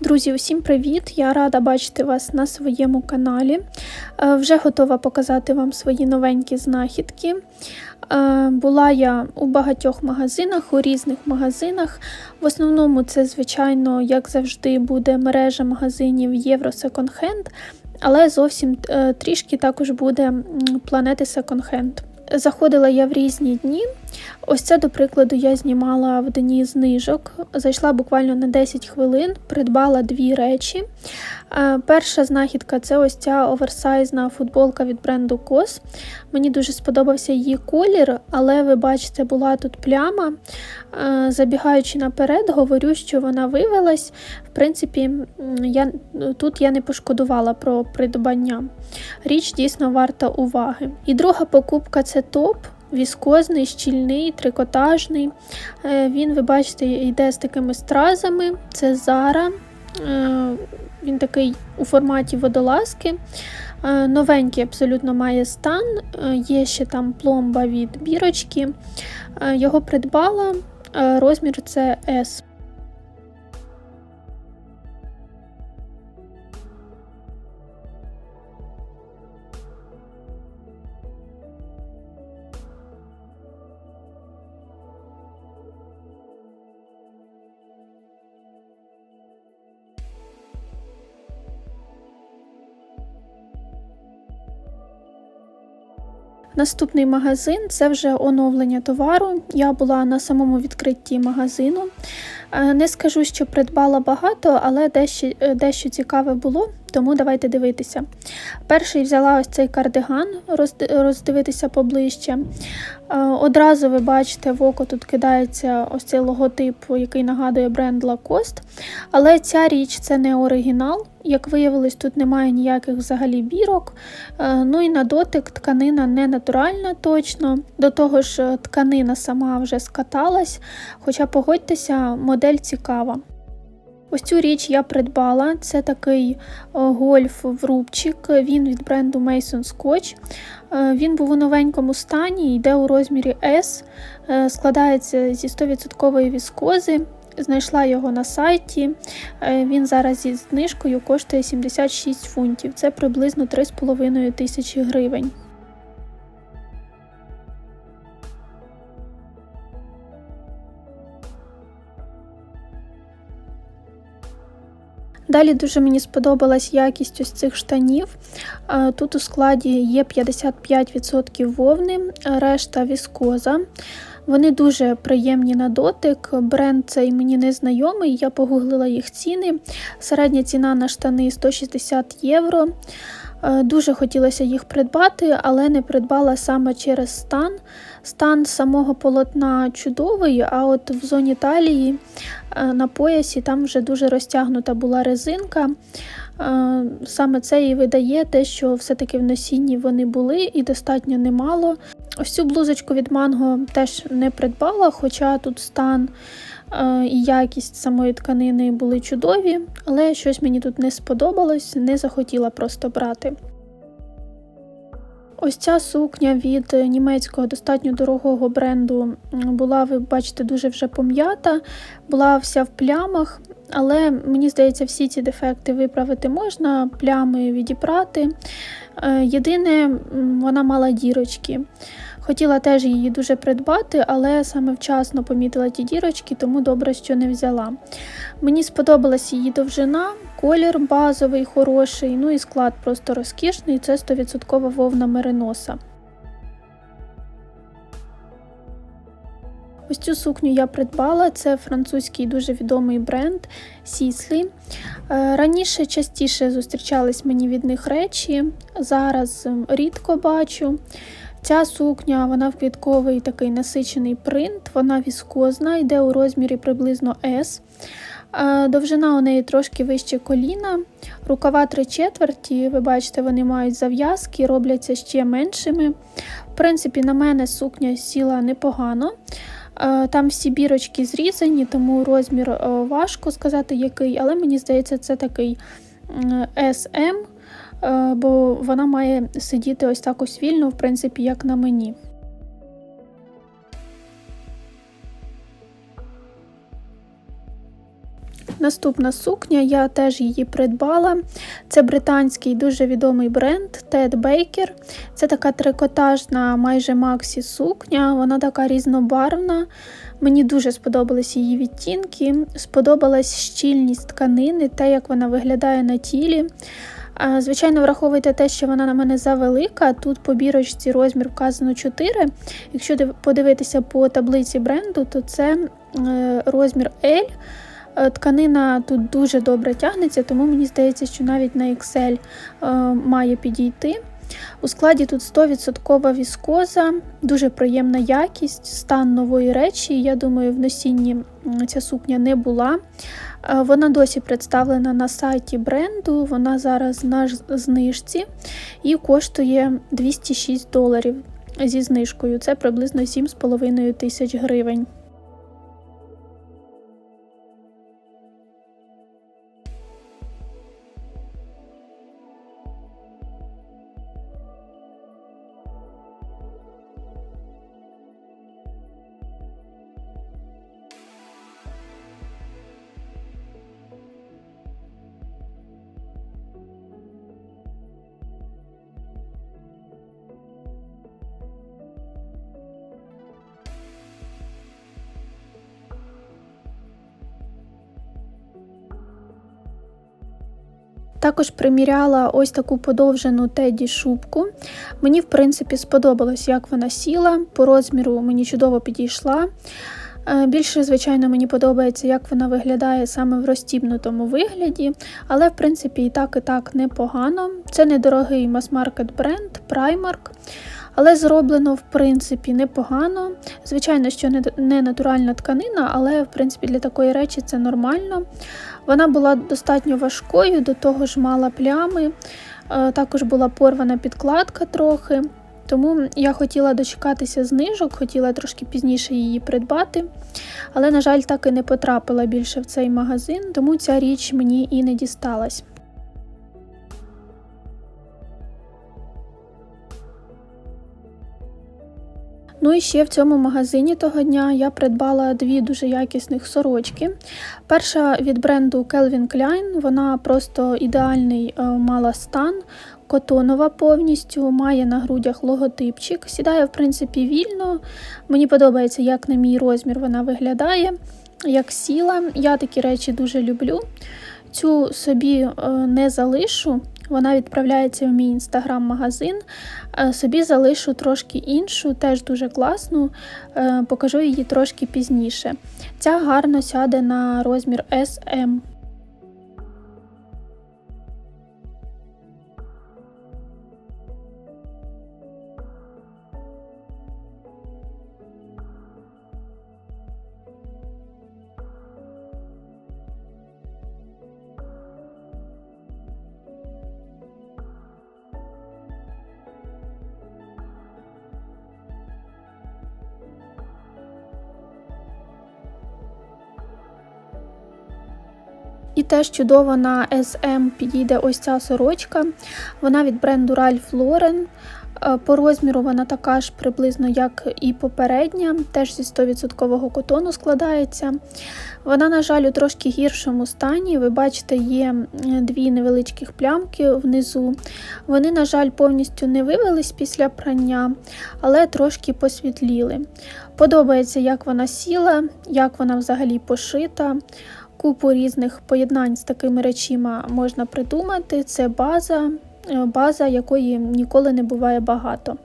Друзі, усім привіт! Я рада бачити вас на своєму каналі. Е, Вже готова показати вам свої новенькі знахідки. Е, Була я у багатьох магазинах, у різних магазинах. В основному це, звичайно, як завжди, буде мережа магазинів Євро Hand, але зовсім е, трішки також буде планети Hand. Заходила я в різні дні. Ось це, до прикладу, я знімала в дні знижок. Зайшла буквально на 10 хвилин, придбала дві речі. Е, Перша знахідка це ось ця оверсайзна футболка від бренду COS. Мені дуже сподобався її колір, але ви бачите, була тут пляма. Е, Забігаючи наперед, говорю, що вона вивелась. В принципі, я, тут я не пошкодувала про придбання. Річ дійсно варта уваги. І друга покупка це топ. Віскозний, щільний, трикотажний. Е, Він, ви бачите, йде з такими стразами. Це Зара. Е, Він такий у форматі водолазки. Е, Новенький абсолютно має стан. Є ще там пломба від бірочки. Його придбала. Розмір це S. Наступний магазин це вже оновлення товару. Я була на самому відкритті магазину. Е, Не скажу, що придбала багато, але дещо, е, дещо цікаве було, тому давайте дивитися. Перший взяла ось цей кардиган, роздивитися поближче. Е, Одразу ви бачите, в око тут кидається ось цей логотип, який нагадує бренд Lacoste. Але ця річ це не оригінал. Як виявилось, тут немає ніяких взагалі бірок. Е, Ну і на дотик тканина не натуральна точно. До того ж, е, тканина сама вже скаталась, хоча погодьтеся, модель цікава. Ось цю річ я придбала. Це такий е, гольф-врубчик. Він від бренду Mason Scotch. Е, Він був у новенькому стані, йде у розмірі S, е, складається зі 100% віскози. Знайшла його на сайті. Він зараз зі знижкою коштує 76 фунтів. Це приблизно 3,5 тисячі гривень. Далі дуже мені сподобалась якість ось цих штанів. Е, Тут у складі є 55% вовни, решта віскоза. Вони дуже приємні на дотик. Бренд цей мені не знайомий, я погуглила їх ціни. Середня ціна на штани 160 євро. Е, Дуже хотілося їх придбати, але не придбала саме через стан. Стан самого полотна чудовий, а от в зоні талії е, на поясі там вже дуже розтягнута була резинка. Е, Саме це і видає те, що все-таки в носінні вони були і достатньо немало. Ось цю блузочку від манго теж не придбала, хоча тут стан і якість самої тканини були чудові, але щось мені тут не сподобалось, не захотіла просто брати. Ось ця сукня від німецького достатньо дорогого бренду була, ви бачите, дуже вже пом'ята, була вся в плямах, але мені здається, всі ці дефекти виправити можна, плями відіпрати. Е, Єдине, вона мала дірочки. Хотіла теж її дуже придбати, але саме вчасно помітила ті дірочки, тому добре, що не взяла. Мені сподобалась її довжина, колір базовий, хороший, ну і склад просто розкішний. Це 100% вовна мериноса. Ось цю сукню я придбала. Це французький дуже відомий бренд Сіслі. Е, Раніше частіше зустрічались мені від них речі, зараз рідко бачу. Ця сукня вона в квітковий такий насичений принт, вона віскозна, йде у розмірі приблизно S. Е, Довжина у неї трошки вище коліна. Рукава три четверті, ви бачите, вони мають зав'язки, робляться ще меншими. В принципі, на мене сукня сіла непогано. Е, Там всі бірочки зрізані, тому розмір е, важко сказати який, але мені здається, це такий SM, бо вона має сидіти ось так ось вільно, в принципі, як на мені. Наступна сукня, я теж її придбала. Це британський дуже відомий бренд Ted Baker. Це така трикотажна, майже Максі сукня, вона така різнобарвна. Мені дуже сподобались її відтінки, сподобалась щільність тканини, те, як вона виглядає на тілі. Звичайно, враховуйте те, що вона на мене завелика. Тут по бірочці розмір вказано 4. Якщо подивитися по таблиці бренду, то це е, розмір L. Е, тканина тут дуже добре тягнеться, тому мені здається, що навіть на XL е, має підійти. У складі тут 100% віскоза, дуже приємна якість, стан нової речі. Я думаю, в носінні ця сукня не була. Е, вона досі представлена на сайті бренду, вона зараз на знижці і коштує 206 доларів зі знижкою. Це приблизно 7,5 тисяч гривень. Також приміряла ось таку подовжену теді шубку. Мені, в принципі, сподобалось, як вона сіла, по розміру мені чудово підійшла. Е, більше, звичайно, мені подобається, як вона виглядає саме в розтібнутому вигляді, але, в принципі, і так, і так непогано. Це недорогий мас-маркет бренд Primark. Але зроблено, в принципі, непогано. Звичайно, що не натуральна тканина, але в принципі для такої речі це нормально. Вона була достатньо важкою, до того ж мала плями, е, також була порвана підкладка трохи. Тому я хотіла дочекатися знижок, хотіла трошки пізніше її придбати. Але, на жаль, так і не потрапила більше в цей магазин, тому ця річ мені і не дісталась. Ну і ще в цьому магазині того дня я придбала дві дуже якісних сорочки. Перша від бренду Calvin Klein, вона просто ідеальний е, мала стан, котонова повністю, має на грудях логотипчик. Сідає, в принципі, вільно. Мені подобається, як на мій розмір вона виглядає, як сіла. Я такі речі дуже люблю. Цю собі е, не залишу, вона відправляється в мій інстаграм-магазин. Е, собі залишу трошки іншу, теж дуже класну, е, покажу її трошки пізніше. Ця гарно сяде на розмір SM. І теж чудово на SM підійде ось ця сорочка. Вона від бренду Ralph Lauren. Е, по розміру вона така ж приблизно, як і попередня, теж зі 100% котону складається. Вона, на жаль, у трошки гіршому стані. Ви бачите, є дві невеличких плямки внизу. Вони, на жаль, повністю не вивелись після прання, але трошки посвітліли. Подобається, як вона сіла, як вона взагалі пошита. Купу різних поєднань з такими речима можна придумати. Це база, е, база, якої ніколи не буває багато.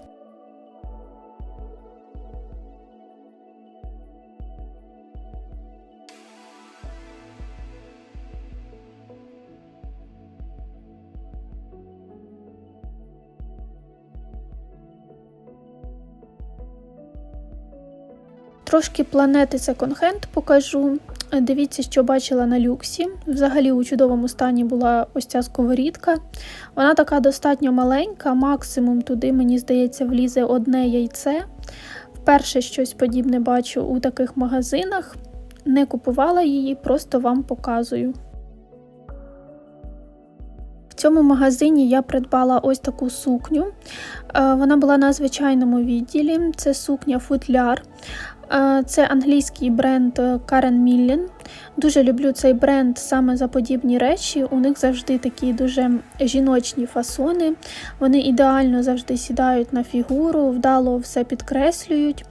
Трошки планети секонд-хенд покажу. Дивіться, що бачила на люксі. Взагалі у чудовому стані була ось ця сковорідка. Вона така достатньо маленька, максимум туди, мені здається, влізе одне яйце. Вперше щось подібне бачу у таких магазинах. Не купувала її, просто вам показую. В цьому магазині я придбала ось таку сукню. Е, вона була на звичайному відділі. Це сукня футляр. Е, Це англійський бренд е, Karen Millen. Дуже люблю цей бренд саме за подібні речі. У них завжди такі дуже жіночні фасони. Вони ідеально завжди сідають на фігуру, вдало все підкреслюють.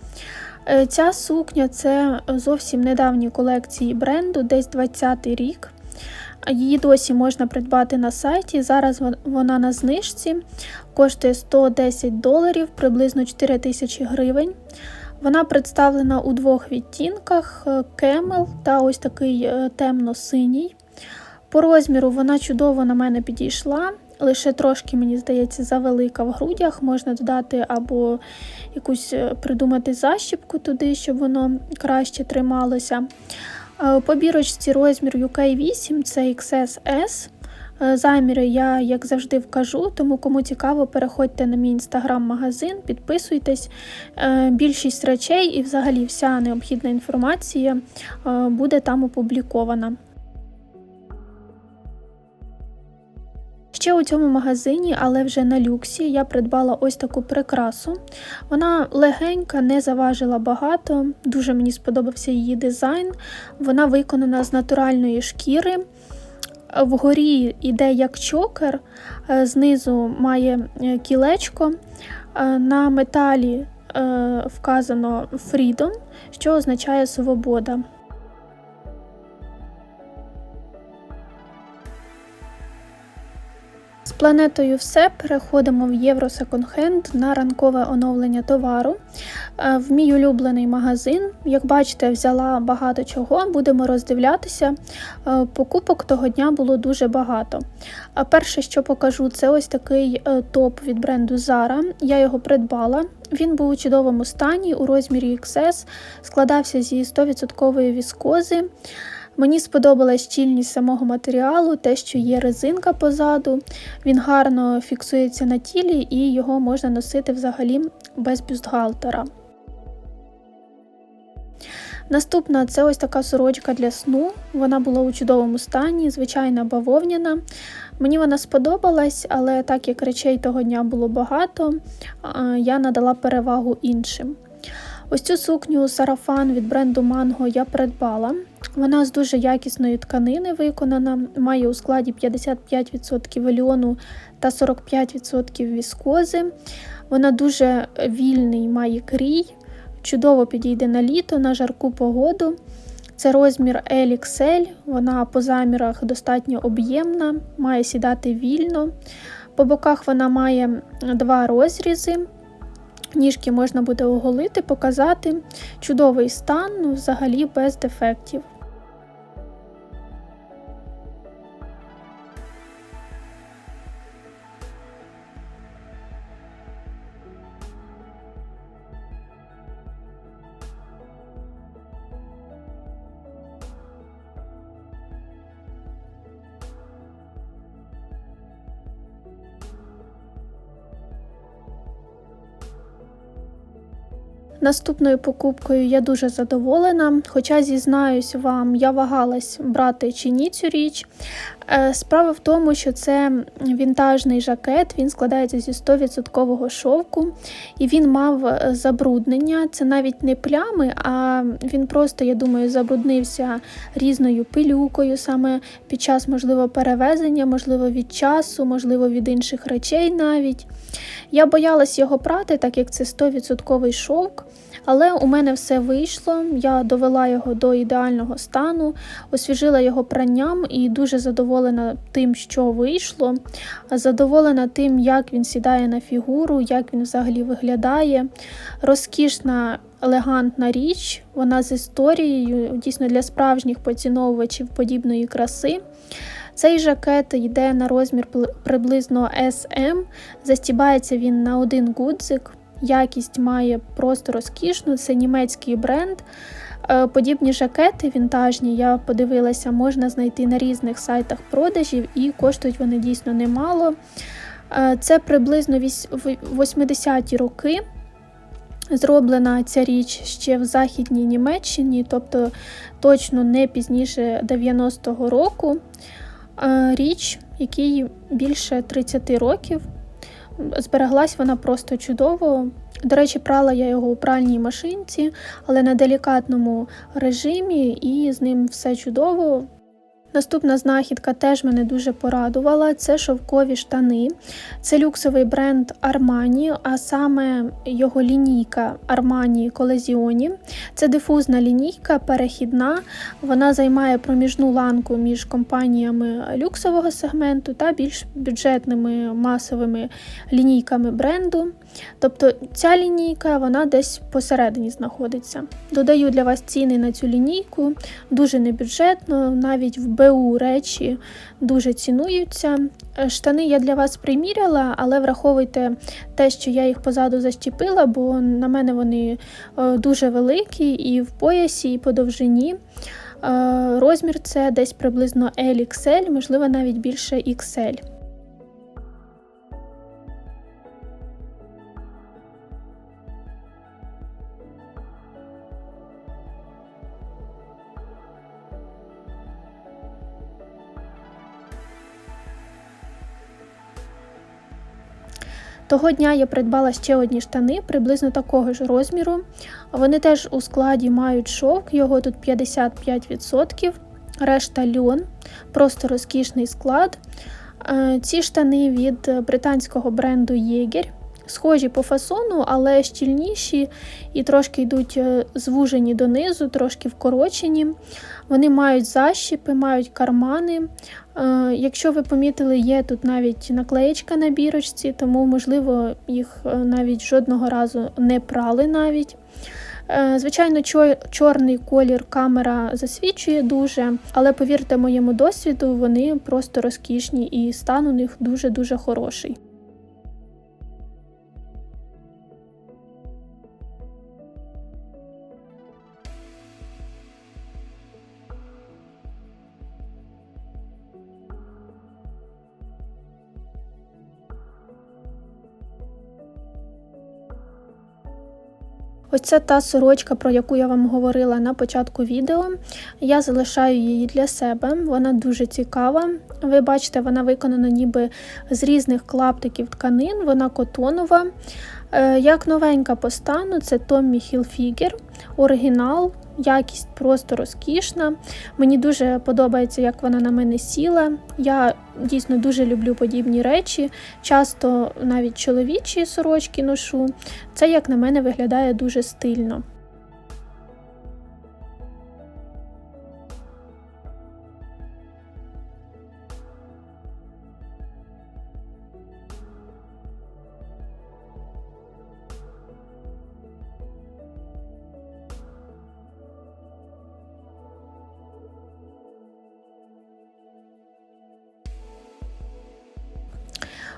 Е, Ця сукня це зовсім недавні колекції бренду, десь 20-й рік. Її досі можна придбати на сайті. Зараз вона на знижці, коштує 110 доларів, приблизно 4 тисячі гривень. Вона представлена у двох відтінках: е, кемел та ось такий е, темно-синій. По розміру вона чудово на мене підійшла. Лише трошки, мені здається, завелика в грудях. Можна додати або якусь е, придумати защіпку туди, щоб воно краще трималося. По бірочці розмір UK 8 це XSS. Е, Заміри я, як завжди, вкажу, тому кому цікаво, переходьте на мій інстаграм-магазин, підписуйтесь. Е, Більшість речей і взагалі вся необхідна інформація е, буде там опублікована. Ще у цьому магазині, але вже на люксі, я придбала ось таку прикрасу. Вона легенька, не заважила багато. Дуже мені сподобався її дизайн. Вона виконана з натуральної шкіри. Вгорі йде як чокер, е, знизу має е, кілечко. Е, На металі вказано Freedom, що означає свобода. З планетою все переходимо в Євро Секонд-хенд на ранкове оновлення товару. Е, В мій улюблений магазин. Як бачите, взяла багато чого, будемо роздивлятися. Е, Покупок того дня було дуже багато. А перше, що покажу, це ось такий е, топ від бренду Zara. Я його придбала. Він був у чудовому стані у розмірі XS, складався зі 100% віскози. Мені сподобалась щільність самого матеріалу, те, що є резинка позаду. Він гарно фіксується на тілі і його можна носити взагалі без бюстгальтера. Наступна це ось така сорочка для сну. Вона була у чудовому стані, звичайна бавовняна. Мені вона сподобалась, але так як речей того дня було багато, я надала перевагу іншим. Ось цю сукню сарафан від бренду Mango я придбала. Вона з дуже якісної тканини виконана, має у складі 55% вельону та 45% віскози. Вона дуже вільний, має крій, чудово підійде на літо, на жарку погоду. Це розмір LXL, вона по замірах достатньо об'ємна, має сідати вільно. По боках вона має два розрізи. Ніжки можна буде оголити, показати. Чудовий стан, взагалі без дефектів. Наступною покупкою я дуже задоволена, хоча зізнаюсь вам, я вагалась брати чи ні цю річ. Е, Справа в тому, що це вінтажний жакет, він складається зі 100% шовку, і він мав е, забруднення. Це навіть не плями, а він просто, я думаю, забруднився різною пилюкою саме під час, можливо, перевезення, можливо, від часу, можливо, від інших речей навіть. Я боялась його прати, так як це 100% шовк. Але у мене все вийшло. Я довела його до ідеального стану, освіжила його пранням і дуже задоволена тим, що вийшло. Задоволена тим, як він сідає на фігуру, як він взагалі виглядає. Розкішна. Елегантна річ, вона з історією, дійсно для справжніх поціновувачів подібної краси. Цей жакет йде на розмір приблизно SM, застібається він на один гудзик. Якість має просто розкішну, це німецький бренд. Е, Подібні жакети вінтажні, я подивилася, можна знайти на різних сайтах продажів і коштують вони дійсно немало. Е, Це приблизно 80-ті роки. Зроблена ця річ ще в Західній Німеччині, тобто точно не пізніше 90-го року. Е, Річ, якій більше 30 років. Збереглась вона просто чудово, До речі, прала я його у пральній машинці, але на делікатному режимі, і з ним все чудово. Наступна знахідка теж мене дуже порадувала. Це шовкові штани. Це люксовий бренд Armani, а саме його лінійка Armani Collezioni. Це дифузна лінійка, перехідна. Вона займає проміжну ланку між компаніями люксового сегменту та більш бюджетними масовими лінійками бренду. Тобто ця лінійка вона десь посередині знаходиться. Додаю для вас ціни на цю лінійку, дуже небюджетно, навіть в БУ речі дуже цінуються. Е, Штани я для вас приміряла, але враховуйте те, що я їх позаду защепила, бо на мене вони е, дуже великі і в поясі, і по довжині. Е, Розмір це десь приблизно LXL, можливо, навіть більше XL. Того дня я придбала ще одні штани приблизно такого ж розміру. Вони теж у складі мають шовк, його тут 55%, решта льон, просто розкішний склад. Е, Ці штани від британського бренду Єгер. Схожі по фасону, але щільніші і трошки йдуть е, звужені донизу, трошки вкорочені. Вони мають защіпи, мають кармани. Е, Якщо ви помітили, є тут навіть наклеєчка на бірочці, тому, можливо, їх е, навіть жодного разу не прали навіть. Звичайно, чорний колір камера засвічує дуже, але повірте моєму досвіду, вони просто розкішні і стан у них дуже-дуже хороший. Це та сорочка, про яку я вам говорила на початку відео. Я залишаю її для себе, вона дуже цікава. Ви бачите, вона виконана ніби з різних клаптиків тканин, вона котонова. Е, Як новенька по стану, це Tommy Hilfiger, оригінал, якість просто розкішна. Мені дуже подобається, як вона на мене сіла. Я дійсно дуже люблю подібні речі. Часто навіть чоловічі сорочки ношу. Це, як на мене, виглядає дуже стильно.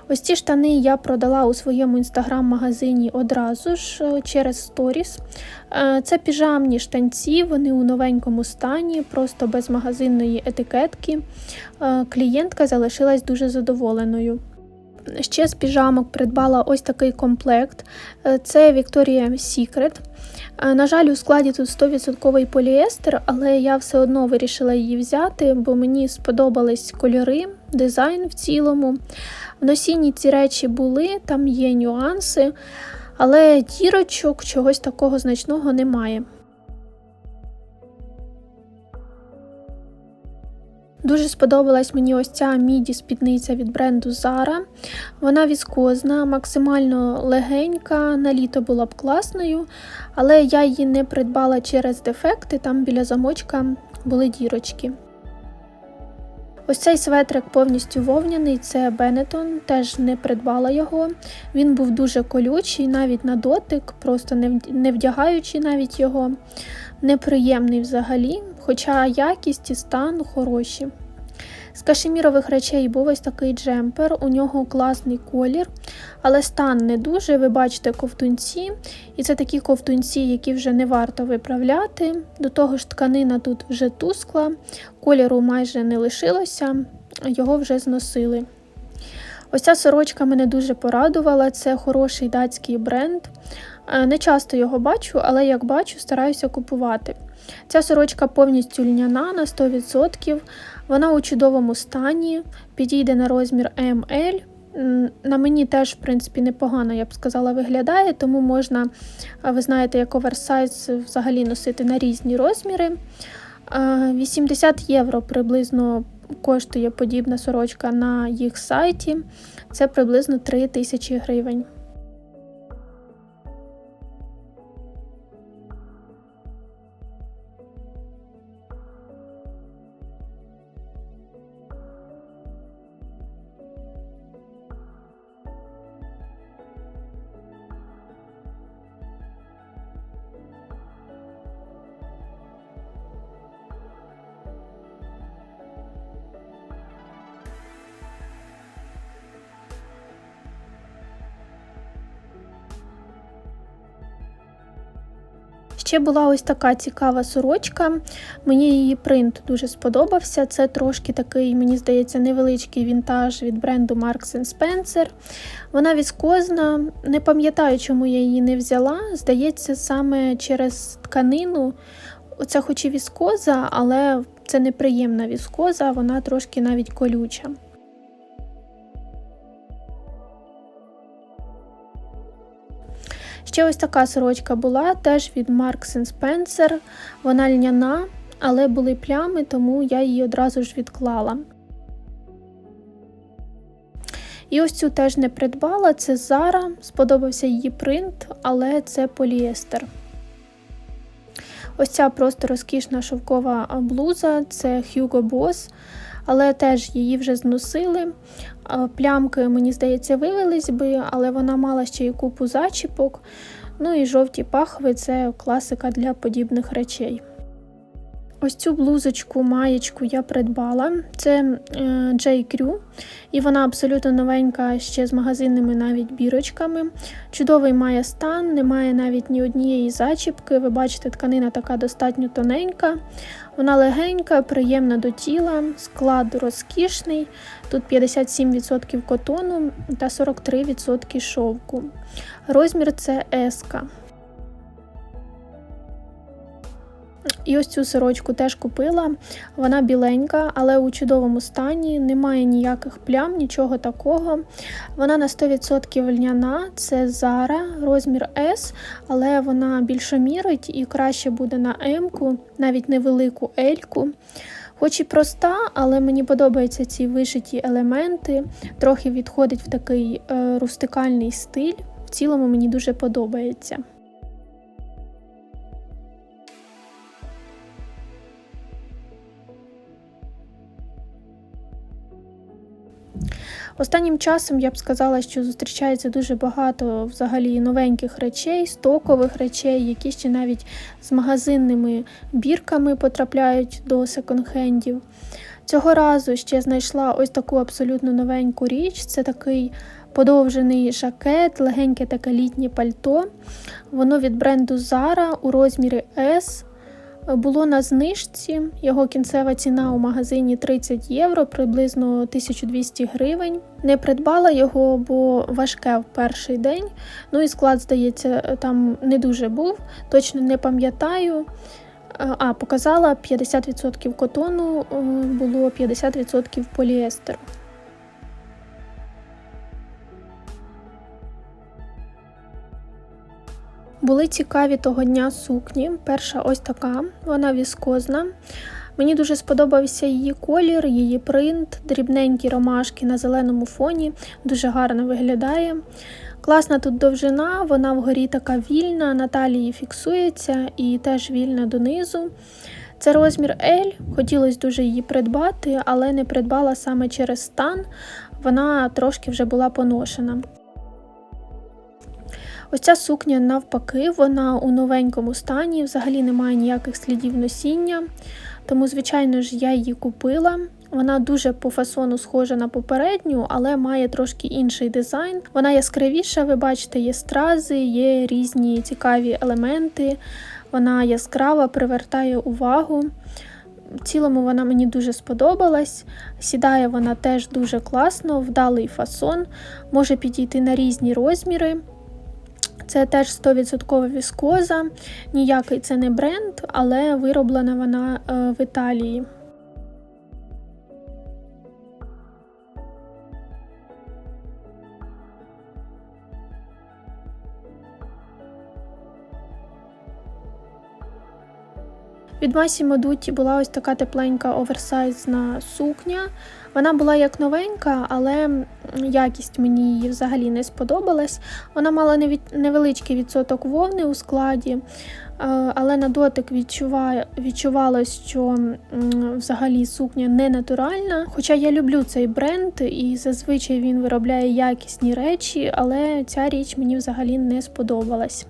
Ось ці штани я продала у своєму інстаграм-магазині одразу ж е, через сторіс. Е, Це піжамні штанці, вони у новенькому стані, просто без магазинної етикетки. Е, Клієнтка залишилась дуже задоволеною. Ще з піжамок придбала ось такий комплект. Е, Це Victoria's Secret. Е, На жаль, у складі тут 100% поліестер, але я все одно вирішила її взяти, бо мені сподобались кольори, дизайн в цілому. В носінні ці речі були, там є нюанси, але дірочок чогось такого значного немає. Дуже сподобалась мені ось ця міді спідниця від бренду Zara. Вона віскозна, максимально легенька, на літо була б класною, але я її не придбала через дефекти, там біля замочка були дірочки. Ось цей светрик повністю вовняний, це Benetton, теж не придбала його. Він був дуже колючий, навіть на дотик, просто не вдягаючи навіть його. Неприємний взагалі, хоча якість і стан хороші. З кашемірових речей був ось такий джемпер, у нього класний колір, але стан не дуже. Ви бачите ковтунці, і це такі ковтунці, які вже не варто виправляти. До того ж, тканина тут вже тускла, кольору майже не лишилося, його вже зносили. Ось ця сорочка мене дуже порадувала. Це хороший датський бренд. Е, Не часто його бачу, але як бачу, стараюся купувати. Ця сорочка повністю льняна на 100%. Вона у чудовому стані, підійде на розмір ML. На мені теж, в принципі, непогано, я б сказала, виглядає, тому можна, ви знаєте, як оверсайз взагалі носити на різні розміри. 80 євро приблизно коштує подібна сорочка на їх сайті. Це приблизно 3 тисячі гривень. Ще була ось така цікава сорочка. Мені її принт дуже сподобався. Це трошки такий, мені здається, невеличкий вінтаж від бренду Marks Spencer. Вона віскозна. Не пам'ятаю, чому я її не взяла. Здається, саме через тканину. Оце хоч і віскоза, але це неприємна віскоза, вона трошки навіть колюча. Ще ось така сорочка була, теж від Marks Spencer. Вона льняна, але були плями, тому я її одразу ж відклала. І ось цю теж не придбала, це Zara, сподобався її принт, але це поліестер. Ось ця просто розкішна шовкова блуза, це Hugo Boss, але теж її вже зносили. Плямки, мені здається, вивелись би, але вона мала ще й купу зачіпок. Ну і жовті пахви це класика для подібних речей. Ось цю блузочку, маєчку я придбала. Це е, J. Crew, і вона абсолютно новенька ще з магазинними навіть бірочками. Чудовий має стан, немає навіть ні однієї зачіпки. Ви бачите, тканина така достатньо тоненька. Вона легенька, приємна до тіла, склад розкішний. Тут 57% котону та 43% шовку. Розмір це S. І ось цю сорочку теж купила. Вона біленька, але у чудовому стані, немає ніяких плям, нічого такого. Вона на 100% льняна, це Zara, розмір S, але вона більше мірить і краще буде на М-ку, навіть невелику L-ку. Хоч і проста, але мені подобаються ці вишиті елементи, трохи відходить в такий е, рустикальний стиль. В цілому мені дуже подобається. Останнім часом я б сказала, що зустрічається дуже багато взагалі новеньких речей, стокових речей, які ще навіть з магазинними бірками потрапляють до секонд-хендів. Цього разу ще знайшла ось таку абсолютно новеньку річ. Це такий подовжений жакет, легеньке таке літнє пальто. Воно від бренду Zara у розмірі S було на знижці. Його кінцева ціна у магазині 30 євро, приблизно 1200 гривень. Не придбала його, бо важке в перший день. Ну і склад, здається, там не дуже був, точно не пам'ятаю. А, показала 50% котону, було 50% поліестеру. Були цікаві того дня сукні. Перша ось така, вона віскозна. Мені дуже сподобався її колір, її принт, дрібненькі ромашки на зеленому фоні, дуже гарно виглядає. Класна тут довжина, вона вгорі така вільна, на талії фіксується і теж вільна донизу. Це розмір L, хотілося дуже її придбати, але не придбала саме через стан, вона трошки вже була поношена. Ось ця сукня, навпаки, вона у новенькому стані, взагалі немає ніяких слідів носіння. Тому, звичайно ж, я її купила. Вона дуже по фасону схожа на попередню, але має трошки інший дизайн. Вона яскравіша, ви бачите, є стрази, є різні цікаві елементи. Вона яскрава, привертає увагу. В цілому вона мені дуже сподобалась. Сідає вона теж дуже класно, вдалий фасон, може підійти на різні розміри. Це теж 100% віскоза, ніякий це не бренд, але вироблена вона е, в Італії. Від Massimo Dutti була ось така тепленька оверсайзна сукня. Вона була як новенька, але якість мені її взагалі не сподобалась. Вона мала невеличкий відсоток вовни у складі, е, але на дотик відчувалось, що взагалі сукня не натуральна. Хоча я люблю цей бренд і зазвичай він виробляє якісні речі, але ця річ мені взагалі не сподобалась.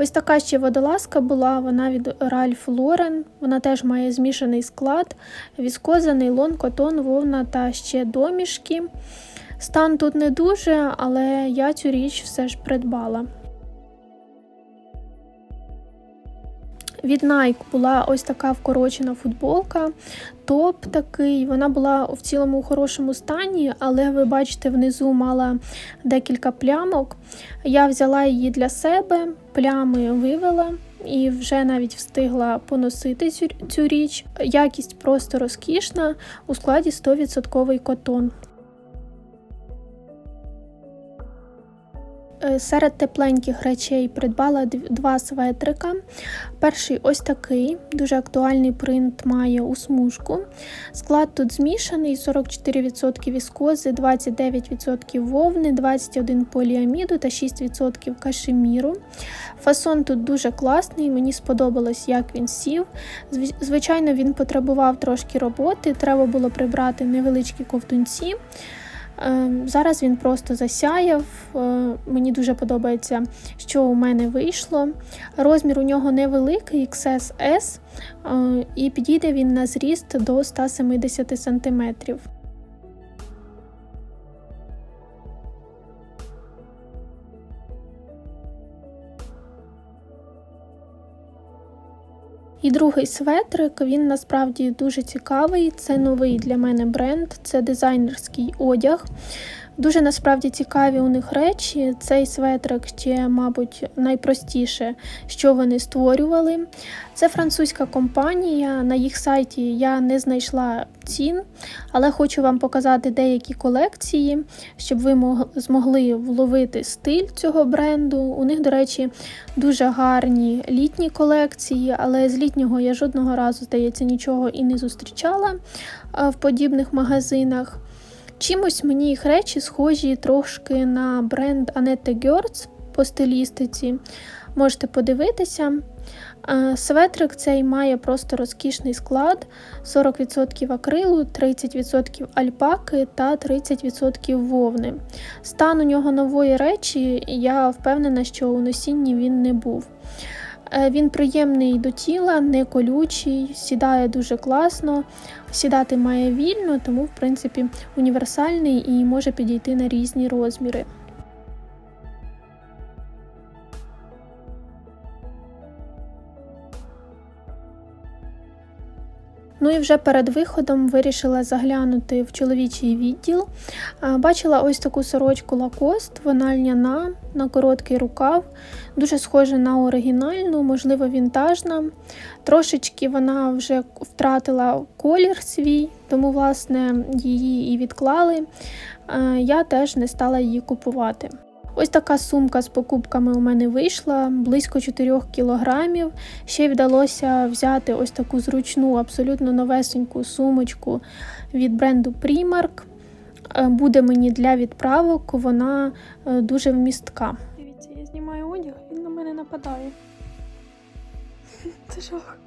Ось така ще водолазка була, вона від Ralph Lauren. Вона теж має змішаний склад, віскоза, нейлон, котон, вовна та ще домішки. Стан тут не дуже, але я цю річ все ж придбала. Від Nike була ось така вкорочена футболка, топ такий. Вона була в цілому у хорошому стані, але ви бачите, внизу мала декілька плямок. Я взяла її для себе, плями вивела і вже навіть встигла поносити цю, річ. Якість просто розкішна у складі 100% котон. Серед тепленьких речей придбала дв- два светрика. Перший ось такий, дуже актуальний принт має у смужку. Склад тут змішаний: 44% віскози, 29% вовни, 21% поліаміду та 6% кашеміру. Фасон тут дуже класний, мені сподобалось, як він сів. Звичайно, він потребував трошки роботи, треба було прибрати невеличкі ковтунці. Е, Зараз він просто засяяв. Е, Мені дуже подобається, що у мене вийшло. Розмір у нього невеликий, XS, S, і підійде він на зріст до 170 см. І другий светрик, він насправді дуже цікавий. Це новий для мене бренд, це дизайнерський одяг. Дуже насправді цікаві у них речі. Цей светрик ще, мабуть, найпростіше, що вони створювали. Це французька компанія. На їх сайті я не знайшла цін, але хочу вам показати деякі колекції, щоб ви змогли вловити стиль цього бренду. У них, до речі, дуже гарні літні колекції, але з літнього я жодного разу, здається, нічого і не зустрічала в подібних магазинах. Чимось мені їх речі схожі трошки на бренд Annette Gertz по стилістиці. Можете подивитися. Е, Светрик цей має просто розкішний склад: 40% акрилу, 30% альпаки та 30% вовни. Стан у нього нової речі, я впевнена, що у носінні він не був. Е, Він приємний до тіла, не колючий, сідає дуже класно, сідати має вільно, тому, в принципі, універсальний і може підійти на різні розміри. Ну і вже перед виходом вирішила заглянути в чоловічий відділ. Бачила ось таку сорочку Лакост, вона льняна, на короткий рукав, дуже схожа на оригінальну, можливо, вінтажна. Трошечки вона вже втратила колір свій, тому, власне, її і відклали. Я теж не стала її купувати. Ось така сумка з покупками у мене вийшла близько 4 кілограмів. Ще вдалося взяти ось таку зручну, абсолютно новесеньку сумочку від бренду Primark. Е, Буде мені для відправок, вона е, дуже вмістка. Дивіться, я знімаю одяг, він на мене нападає. Це жах.